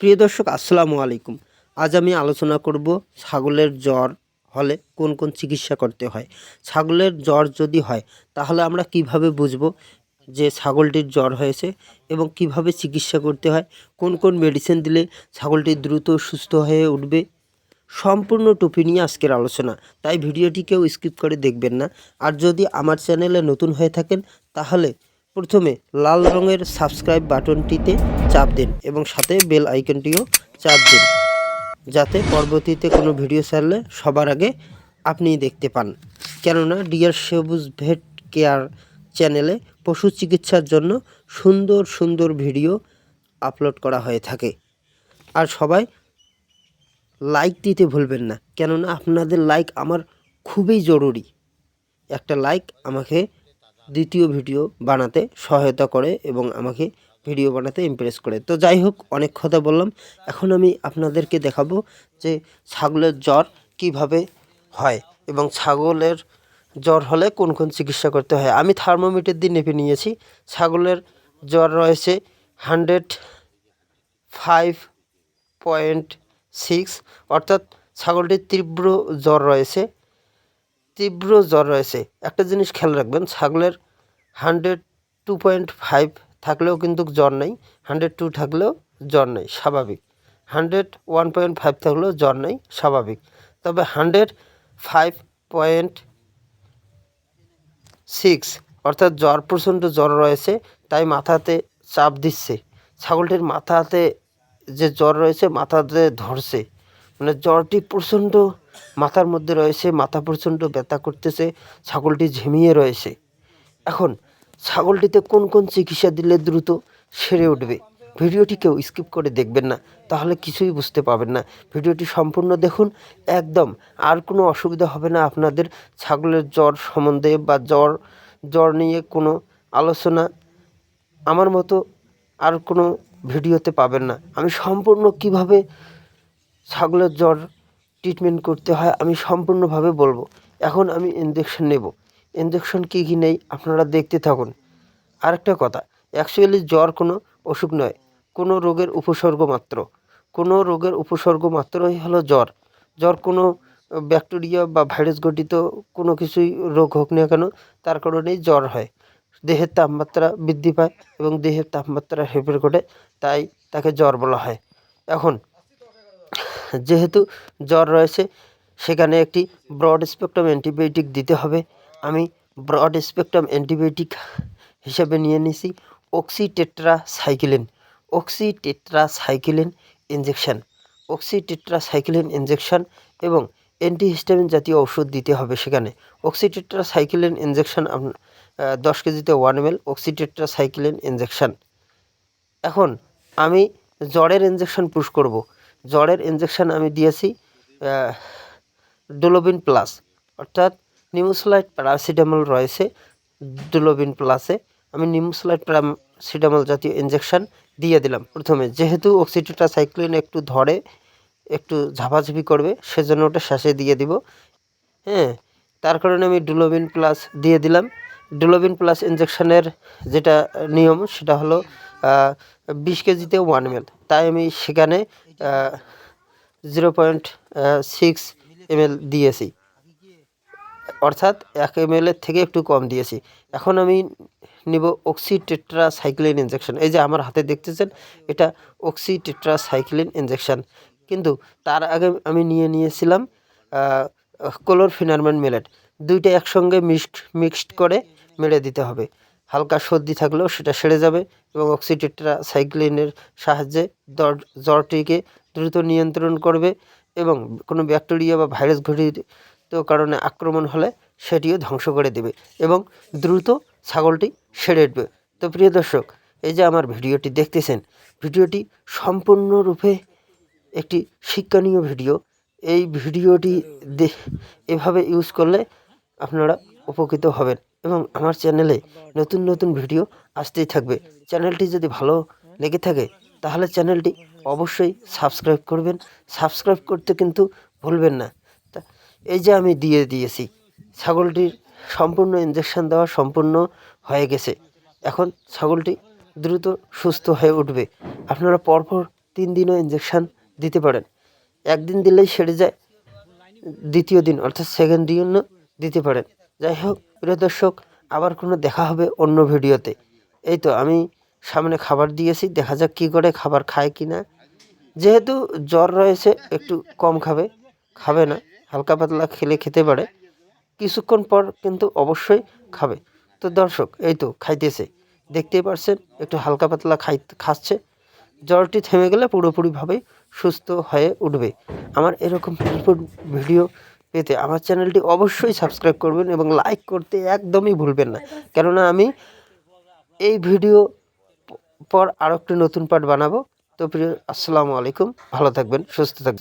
প্রিয় দর্শক, আসসালামু আলাইকুম। আজ আমি আলোচনা করব ছাগলের জ্বর হলে কোন কোন চিকিৎসা করতে হয়। ছাগলের জ্বর যদি হয়, তাহলে আমরা কীভাবে বুঝব যে ছাগলটির জ্বর হয়েছে এবং কীভাবে চিকিৎসা করতে হয়? কোন কোন মেডিসিন দিলে ছাগলটি দ্রুত সুস্থ হয়ে উঠবে? সম্পূর্ণ টুপি নিয়ে আজকের আলোচনা। তাই ভিডিওটি কেউ স্কিপ করে দেখবেন না। আর যদি আমার চ্যানেলে নতুন হয়ে থাকেন, তাহলে প্রথমে লাল রঙের সাবস্ক্রাইব বাটনটিতে চাপ দিন এবং সাথে বেল আইকনটিও চাপ দিন, যাতে পরবর্তীতে কোনো ভিডিও ছাড়লে সবার আগে আপনিই দেখতে পান। কেননা, ডিয়ার সবুজ ভেট কেয়ার চ্যানেলে পশু চিকিৎসার জন্য সুন্দর সুন্দর ভিডিও আপলোড করা হয়ে থাকে। আর সবাই লাইক দিতে ভুলবেন না, কেননা আপনাদের লাইক আমার খুবই জরুরি। একটা লাইক আমাকে দ্বিতীয় ভিডিও বানাতে সহায়তা করে এবং আমাকে ভিডিও বানাতে ইমপ্রেস করে। তো যাই হোক, অনেক কথা বললাম। এখন আমি আপনাদেরকে দেখাবো যে ছাগলের জ্বর কীভাবে হয় এবং ছাগলের জ্বর হলে কোন কোন চিকিৎসা করতে হয়। আমি থার্মোমিটার দিয়ে নেপে নিয়েছি। ছাগলের জ্বর রয়েছে হান্ড্রেড ফাইভ পয়েন্ট সিক্স অর্থাৎ ছাগলটির তীব্র জ্বর রয়েছে। তীব্র জ্বর রয়েছে। একটা জিনিস খেয়াল রাখবেন, ছাগলের হান্ড্রেড টু পয়েন্ট ফাইভ থাকলেও কিন্তু জ্বর নেই হান্ড্রেড টু থাকলেও জ্বর নেই, স্বাভাবিক। হান্ড্রেড ওয়ান পয়েন্ট ফাইভ থাকলেও জ্বর নেই, স্বাভাবিক। তবে হান্ড্রেড ফাইভ পয়েন্ট সিক্স অর্থাৎ জ্বর, প্রচণ্ড জ্বর রয়েছে, তাই মাথাতে চাপ দিচ্ছে। ছাগলটির মাথাতে যে জ্বর রয়েছে, মাথাতে ধরছে। মানে জ্বরটি প্রচণ্ড মাথার মধ্যে রয়েছে, মাথা প্রচণ্ড ব্যথা করতেছে, ছাগলটি ঝিমিয়ে রয়েছে। এখন, ছাগলটিতে কোন কোন চিকিৎসা দিলে দ্রুত সেরে উঠবে? ভিডিওটি কেউ স্কিপ করে দেখবেন না, তাহলে কিছুই বুঝতে পাবেন না। ভিডিওটি সম্পূর্ণ দেখুন, একদম আর কোনো অসুবিধা হবে না আপনাদের ছাগলের জ্বর সম্বন্ধে বা জ্বর জ্বর নিয়ে কোনো আলোচনা আমার মতো আর কোনো ভিডিওতে পাবেন না। আমি সম্পূর্ণ কীভাবে ছাগলের জ্বর ট্রিটমেন্ট করতে হয়, আমি সম্পূর্ণভাবে বলব। এখন আমি ইঞ্জেকশন নেব। ইঞ্জেকশন কী কী নেই আপনারা দেখতে থাকুন। আরেকটা কথা অ্যাকচুয়ালি জ্বর কোনো অসুখ নয়, কোনো রোগের উপসর্গ মাত্র। কোনো রোগের উপসর্গ মাত্রই হলো জ্বর। জ্বর কোনো ব্যাকটেরিয়া বা ভাইরাস ঘটিত কোনো কিছুই রোগ হোক না কেন, তার কারণেই জ্বর হয়। দেহের তাপমাত্রা বৃদ্ধি পায় এবং দেহের তাপমাত্রা হেরফের ঘটে, তাই তাকে জ্বর বলা হয়। এখন যেহেতু জ্বর রয়েছে, সেখানে একটি ব্রড স্পেকট্রাম অ্যান্টিবায়োটিক দিতে হবে। আমি ব্রড স্পেকট্রাম অ্যান্টিবায়োটিক হিসেবে নিয়ে নিছি oxytetracycline oxytetracycline injection oxytetracycline injection এবং অ্যান্টিহিস্টামিন জাতীয় ওষুধ দিতে হবে সেখানে। অক্সিটেট্রা সাইক্লিন ইঞ্জেকশন দশ কেজিতে one M L oxytetracycline injection এখন আমি জ্বরের ইঞ্জেকশন পুশ করব। জ্বরের ইঞ্জেকশন আমি দিয়েছি ডোলোবিন প্লাস অর্থাৎ নিমোসলাইট প্যারাসিটামল রয়েছে ডোলোবিন প্লাসে আমি নিমোসলাইট প্যারাসিটামল জাতীয় ইঞ্জেকশন দিয়ে দিলাম প্রথমে। যেহেতু অক্সিটোটা সাইক্লিন একটু ধরে, একটু ঝাপাঝাপি করবে, সেজন্য ওটা শেষে দিয়ে দিব। হ্যাঁ তার কারণে আমি ডুলোবিন প্লাস দিয়ে দিলাম। ডুলোবিন প্লাস ইঞ্জেকশনের যেটা নিয়ম, সেটা হলো বিশ কেজিতে ওয়ান এম তাই আমি সেখানে জিরো পয়েন্ট সিক্স এম দিয়েছি। অর্থাৎ এক এম থেকে একটু কম দিয়েছি। এখন আমি নিব অক্সিটেট্রা সাইক্লিন ইঞ্জেকশন এই যে আমার হাতে দেখতেছেন, এটা অক্সিটেট্রা সাইক্লিন ইঞ্জেকশন কিন্তু তার আগে আমি নিয়ে নিয়েছিলাম ক্লোরফিনারম্যান মেলেট দুইটা একসঙ্গে মিক্সড মিক্সড করে মেরে দিতে হবে। হালকা সর্দি থাকলেও সেটা সেরে যাবে এবং অক্সিটেট্রা সাইক্লিনের সাহায্যে জ্বর জ্বরটিকে দ্রুত নিয়ন্ত্রণ করবে এবং কোনো ব্যাকটেরিয়া বা ভাইরাস ঘটিত কারণে আক্রমণ হলে সেটিও ধ্বংস করে দেবে এবং দ্রুত ছাগলটি সেরে উঠবে। তো প্রিয় দর্শক, এই যে আমার ভিডিওটি দেখতেছেন, ভিডিওটি সম্পূর্ণরূপে একটি শিক্ষণীয় ভিডিও। এই ভিডিওটি এভাবে ইউজ করলে আপনারা উপকৃত হবেন। এবং আমার চ্যানেলে নতুন নতুন ভিডিও আসতেই থাকবে। চ্যানেলটি যদি ভালো লেগে থাকে, তাহলে চ্যানেলটি অবশ্যই সাবস্ক্রাইব করবেন। সাবস্ক্রাইব করতে কিন্তু ভুলবেন না। এই যে আমি দিয়ে দিয়েছি, ছাগলটির সম্পূর্ণ ইঞ্জেকশন দেওয়া সম্পূর্ণ হয়ে গেছে। এখন ছাগলটি দ্রুত সুস্থ হয়ে উঠবে। আপনারা পরপর তিন দিনও ইঞ্জেকশান দিতে পারেন। একদিন দিলেই সেরে যায়, দ্বিতীয় দিন অর্থাৎ সেকেন্ড দিনও দিতে পারেন। যাই হোক প্রিয় দর্শক, আবার কোনো দেখা হবে অন্য ভিডিওতে। এই তো আমি সামনে খাবার দিয়েছি, দেখা যাক কী করে খাবার খায় কি না। যেহেতু জ্বর রয়েছে, একটু কম খাবে খাবে না, হালকা পাতলা খেলে খেতে পারে। কিছুক্ষণ পর কিন্তু অবশ্যই খাবে। তো দর্শক, এই তো খাইতেছে। দেখতেই পারছেন, একটু হালকা পাতলা খাই, খাচ্ছে। জ্বরটি থেমে গেলে পুরোপুরিভাবেই সুস্থ হয়ে উঠবে। আমার এরকম ভিডিও পেতে আমার চ্যানেলটি অবশ্যই সাবস্ক্রাইব করবেন এবং লাইক করতে একদমই ভুলবেন না। কেননা আমি এই ভিডিও পর আরও একটি নতুন পার্ট বানাবো। তো প্রিয়, আসসালামু আলাইকুম। ভালো থাকবেন, সুস্থ থাকবেন।